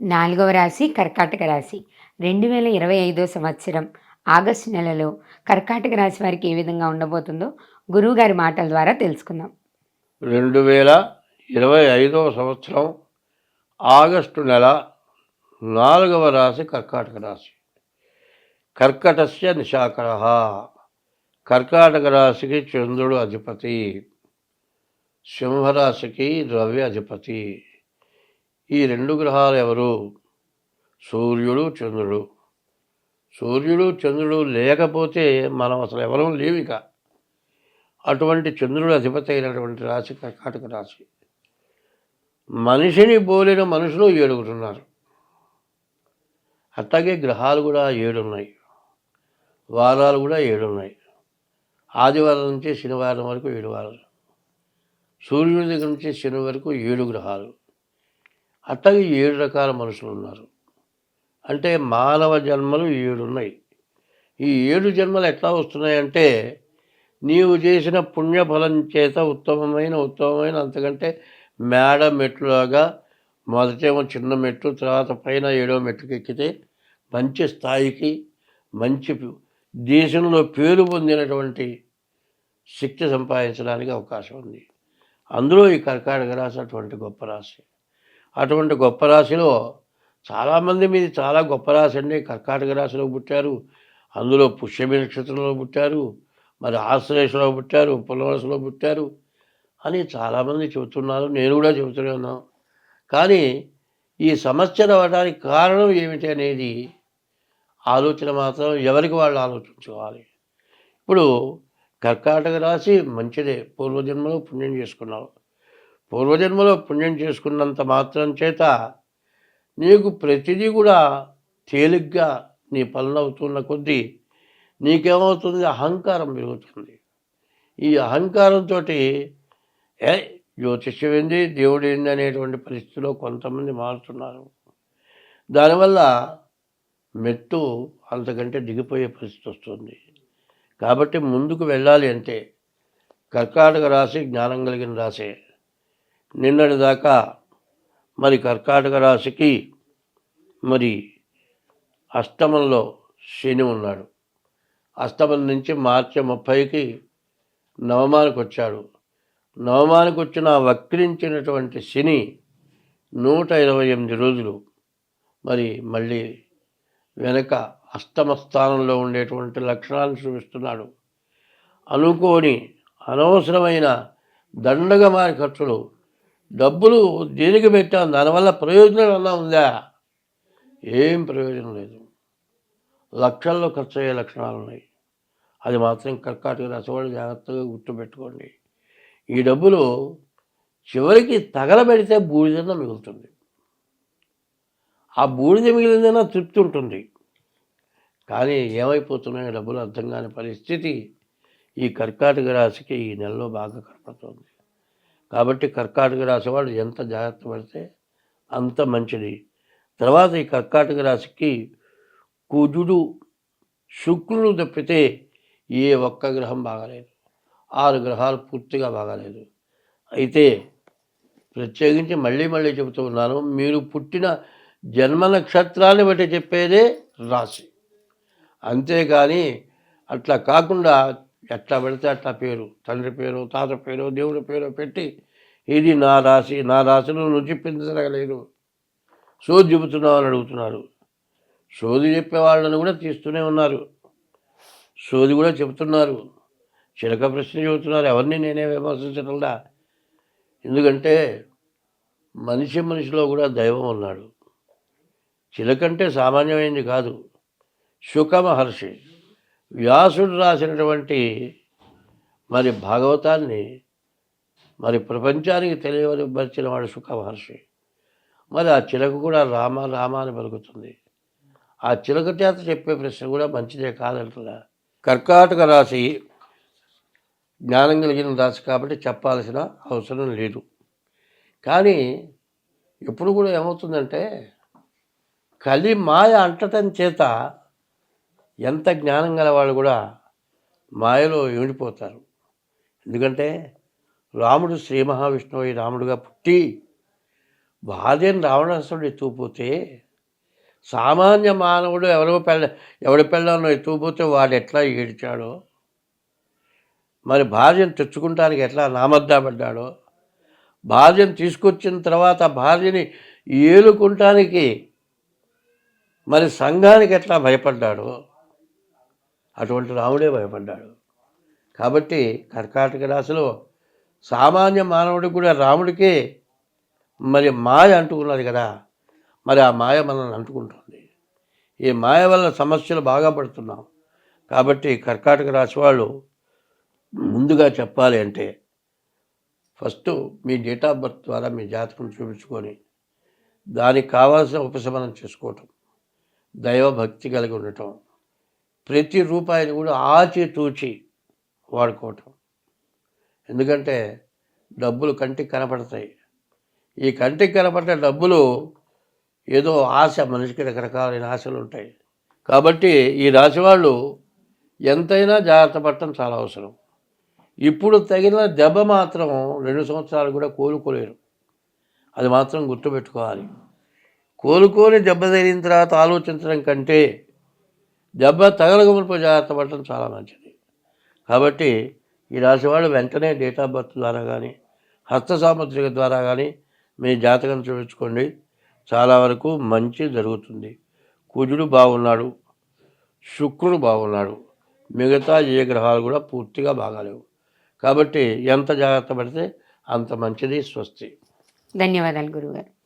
నాలుగవ రాశి కర్కాటక రాశి. రెండు వేల ఇరవై ఐదో సంవత్సరం ఆగస్టు నెలలో కర్కాటక రాశి వారికి ఏ విధంగా ఉండబోతుందో గురువుగారి మాటల ద్వారా తెలుసుకుందాం. రెండు వేల ఇరవై ఐదవ సంవత్సరం ఆగస్టు నెల నాలుగవ రాశి కర్కాటక రాశి. కర్కటస్య నిశాకర కర్కాటక రాశికి చంద్రుడు అధిపతి. సింహరాశికి ద్రవ్య అధిపతి. ఈ రెండు గ్రహాలు ఎవరు? సూర్యుడు చంద్రుడు. సూర్యుడు చంద్రుడు లేకపోతే మనం అసలు ఎవరూ లేవిక. అటువంటి చంద్రుడు అధిపతి అయినటువంటి రాశి కర్కాటక రాశి. మనిషిని పోలిన మనుషులు ఏడుగుతున్నారు. అట్లాగే గ్రహాలు కూడా ఏడున్నాయి. వారాలు కూడా ఏడున్నాయి. ఆదివారం నుంచి శనివారం వరకు ఏడు వారాలు. సూర్యుడి దగ్గర నుంచి శని వరకు ఏడు గ్రహాలు. అట్లాగే ఏడు రకాల మనుషులు ఉన్నారు. అంటే మానవ జన్మలు ఏడు ఉన్నాయి. ఈ ఏడు జన్మలు ఎట్లా వస్తున్నాయంటే నీవు చేసిన పుణ్యఫలం చేత ఉత్తమమైన ఉత్తమమైన అంతకంటే మేడ మెట్లులాగా మొదటేమో చిన్న మెట్టు తర్వాత పైన ఏడో మెట్టుకు ఎక్కితే మంచి స్థాయికి మంచి దేశంలో పేరు పొందినటువంటి శక్తి సంపాదించడానికి అవకాశం ఉంది. అందులో ఈ కర్కాటక రాశి అటువంటి గొప్ప రాశి. అటువంటి గొప్ప రాశిలో చాలామంది మీది చాలా గొప్ప రాశి అండి. కర్కాటక రాశిలో పుట్టారు. అందులో పుష్యమి నక్షత్రంలో పుట్టారు. మరి ఆశ్లేషలో పుట్టారు. పులవరసలో పుట్టారు. అని చాలామంది చెబుతున్నారు. నేను కూడా చెబుతూనే ఉన్నాను. కానీ ఈ సమస్య రావడానికి కారణం ఏమిటి అనేది ఆలోచన మాత్రం ఎవరికి వాళ్ళు ఆలోచించుకోవాలి. ఇప్పుడు కర్కాటక రాశి మంచిదే. పూర్వజన్మలో పుణ్యం చేసుకున్నారు. పూర్వజన్మలో పుణ్యం చేసుకున్నంత మాత్రం చేత నీకు ప్రతిదీ కూడా తేలిగ్గా నీ పనులు అవుతున్న కొద్దీ నీకేమవుతుంది? అహంకారం పెరుగుతుంది. ఈ అహంకారంతో ఏ జ్యోతిష్యం ఏంది? దేవుడు ఏంది? అనేటువంటి పరిస్థితిలో కొంతమంది మారుతున్నారు. దానివల్ల మెట్టు అంతకంటే దిగిపోయే పరిస్థితి వస్తుంది. కాబట్టి ముందుకు వెళ్ళాలి అంటే కర్కాటక రాశి జ్ఞానం కలిగిన రాశే. నిన్నటి దాకా మరి కర్కాటక రాశికి మరి అష్టమంలో శని ఉన్నాడు. అష్టమం నుంచి మార్చి ముప్పైకి నవమానికి వచ్చాడు. నవమానికి వచ్చిన వక్రించినటువంటి శని నూట ఇరవై ఎనిమిది రోజులు మరి మళ్ళీ వెనక అష్టమ స్థానంలో ఉండేటువంటి లక్షణాలను చూపిస్తున్నాడు. అనుకోని అనవసరమైన దండగ మారి ఖర్చులు డబ్బులు దేనికి పెట్టాం దానివల్ల ప్రయోజనం ఏమన్నా ఉందా? ఏం ప్రయోజనం లేదు. లక్షల్లో ఖర్చు అయ్యే లక్షణాలు ఉన్నాయి. అది మాత్రం కర్కాటక రాశి జాగ్రత్తగా గుర్తుపెట్టుకోండి. ఈ డబ్బులు చివరికి తగలబెడితే బూడిదన్న మిగులుతుంది. ఆ బూడిద మిగిలిందైనా తృప్తి ఉంటుంది. కానీ ఏమైపోతున్నాయో డబ్బులు అర్థం కాని పరిస్థితి ఈ కర్కాటక రాశికి ఈ నెలలో బాగా కనపడుతుంది. కాబట్టి కర్కాటక రాశి వాళ్ళు ఎంత జాగ్రత్త పడితే అంత మంచిది. తర్వాత ఈ కర్కాటక రాశికి కుజుడు శుక్రుడు తప్పితే ఏ ఒక్క గ్రహం బాగాలేదు. ఆరు గ్రహాలు పూర్తిగా బాగాలేదు. అయితే ప్రత్యేకించి మళ్ళీ మళ్ళీ చెబుతూ ఉన్నాను మీరు పుట్టిన జన్మ నక్షత్రాన్ని బట్టి చెప్పేదే రాశి. అంతేగాని అట్లా కాకుండా ఎట్లా పెడితే అట్లా పేరు. తండ్రి పేరు తాత పేరు దేవుడి పేరు పెట్టి ఇది నా రాశి నా రాశిలో నువ్వు చెప్పించగలేదు సోది చెబుతున్నావు అని అడుగుతున్నారు. సోది చెప్పే వాళ్ళని కూడా తీస్తూనే ఉన్నారు. సోది కూడా చెబుతున్నారు. చిలక ప్రశ్న చెబుతున్నారు. ఎవరిని నేనే విమర్శించడంలా ఎందుకంటే మనిషి మనిషిలో కూడా దైవం ఉన్నాడు. చిలకంటే సామాన్యమైంది కాదు. శుక మహర్షి వ్యాసుడు రాసినటువంటి మరి భాగవతాన్ని మరి ప్రపంచానికి తెలియవరిపరిచిన వాడు సుఖ మహర్షి. మరి ఆ చిలక కూడా రామ రామ అని పలుకుతుంది. ఆ చిలక చేత చెప్పే ప్రశ్న కూడా మంచిదే కాదంటున్నా. కర్కాటక రాశి జ్ఞానం కలిగిన రాశి కాబట్టి చెప్పాల్సిన అవసరం లేదు. కానీ ఎప్పుడు కూడా ఏమవుతుందంటే కలి మాయ అంటటం చేత ఎంత జ్ఞానం గలవాళ్ళు కూడా మాయలో ఏడిపోతారు ఎందుకంటే రాముడు శ్రీ మహావిష్ణువు రాముడుగా పుట్టి భార్యను రావణాసుడు ఎత్తుకుపోతే సామాన్య మానవుడు ఎవరో పెళ్ళ ఎవడి పెళ్ళానో ఎత్తుకుపోతే వాడు ఎట్లా ఏడిచాడో మరి భార్యను తెచ్చుకుంటానికి ఎట్లా నామద్దాపడ్డాడో భార్యను తీసుకొచ్చిన తర్వాత భార్యని ఏలుకుంటానికి మరి సంఘానికి ఎట్లా భయపడ్డాడో అటువంటి రాముడే భయపడ్డాడు. కాబట్టి కర్కాటక రాశిలో సామాన్య మానవుడికి కూడా రాముడికే మరి మాయ అంటుకున్నది కదా. మరి ఆ మాయ మనల్ని అంటుకుంటుంది. ఈ మాయ వల్ల సమస్యలు బాగా పడుతున్నాం. కాబట్టి కర్కాటక రాశి వాళ్ళు ముందుగా చెప్పాలి అంటే ఫస్ట్ మీ డేట్ ఆఫ్ బర్త్ ద్వారా మీ జాతకం చూపించుకొని దానికి కావాల్సిన ఉపశమనం చేసుకోవటం దైవభక్తి కలిగి ఉండటం ప్రతి రూపాయిని కూడా ఆచితూచి వాడుకోవటం. ఎందుకంటే డబ్బులు కంటికి కనపడతాయి. ఈ కంటికి కనపడే డబ్బులు ఏదో ఆశ మనిషికి రకరకాలైన ఆశలు ఉంటాయి. కాబట్టి ఈ రాశి వాళ్ళు ఎంతైనా జాగ్రత్త పడటం చాలా అవసరం. ఇప్పుడు తగిన దెబ్బ మాత్రం రెండు సంవత్సరాలు కూడా కోలుకోలేరు. అది మాత్రం గుర్తుపెట్టుకోవాలి. కోలుకొని దెబ్బ తగిలిన తర్వాత ఆలోచించడం కంటే దెబ్బ తగలగములపై జాగ్రత్త పడటం చాలా మంచిది. కాబట్టి ఈ రాశి వాళ్ళు వెంటనే డేట్ ఆఫ్ బర్త్ ద్వారా కానీ హస్త సాముద్రిక ద్వారా కానీ మీ జాతకం చూపించుకోండి. చాలా వరకు మంచి జరుగుతుంది. కుజుడు బాగున్నాడు శుక్రుడు బాగున్నాడు మిగతా ఏ గ్రహాలు కూడా పూర్తిగా బాగాలేవు. కాబట్టి ఎంత జాగ్రత్త పడితే అంత మంచిది స్వస్తి. ధన్యవాదాలు గురుగారు.